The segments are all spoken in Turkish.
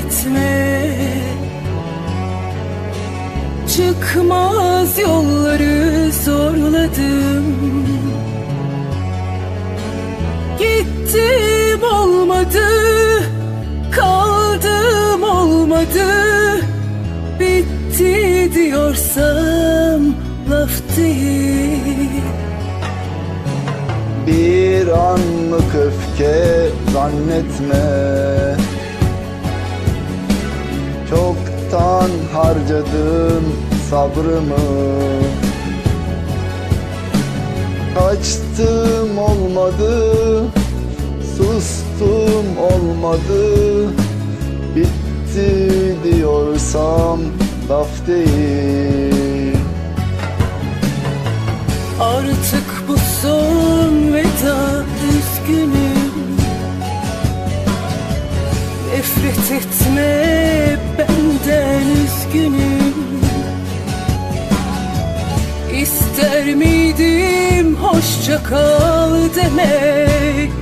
etme. Çıkmaz yolları zorladım. Gittim olmadı Kaldım olmadı. Bitti diyorsam laf değil. Bir anlık öfke zannetme Çoktan harcadım sabrımı. Kaçtım olmadı Sustum olmadı. Bitti diyorsam laf değil. Artık bu son veda üzgünüm. Nefret etme benden üzgünüm. İster miydim hoşça kal demek?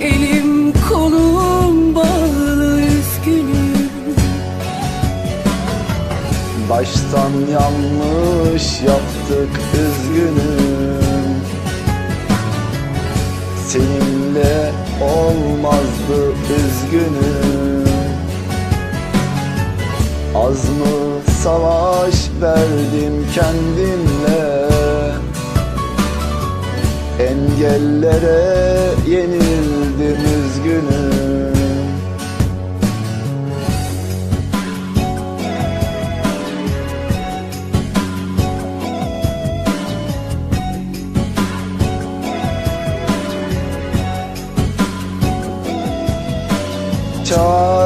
Elim kolum bağlı üzgünüm. Baştan yanlış yaptık üzgünüm. Seninle olmazdı üzgünüm Az mı savaş verdim kendimle. Engellere yenildim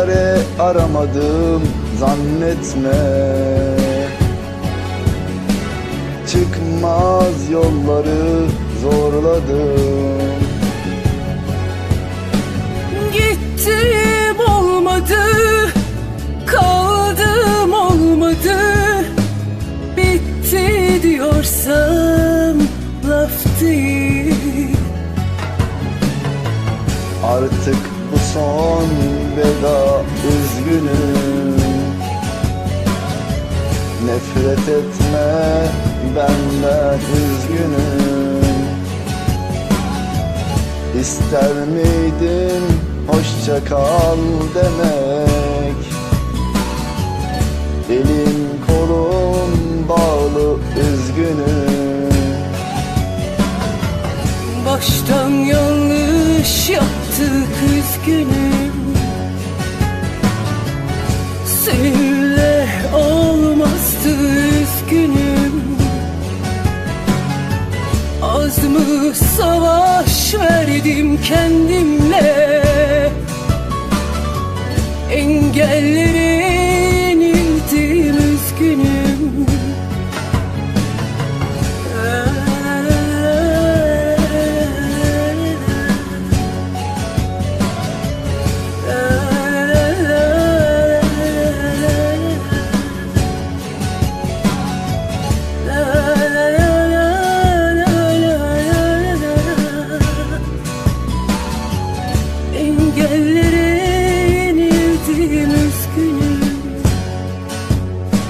Çare aramadım zannetme. Çıkmaz yolları zorladım. Gittim olmadı, kaldım olmadı. Bitti diyorsam laf değil. Artık bu son veda üzgünüm. Nefret etme benden üzgünüm. İster miydin hoşça kal demek? Elim kolum bağlı üzgünüm. Baştan yanlış yaptık üzgünüm Az mı savaş verdim kendimle? Engelleri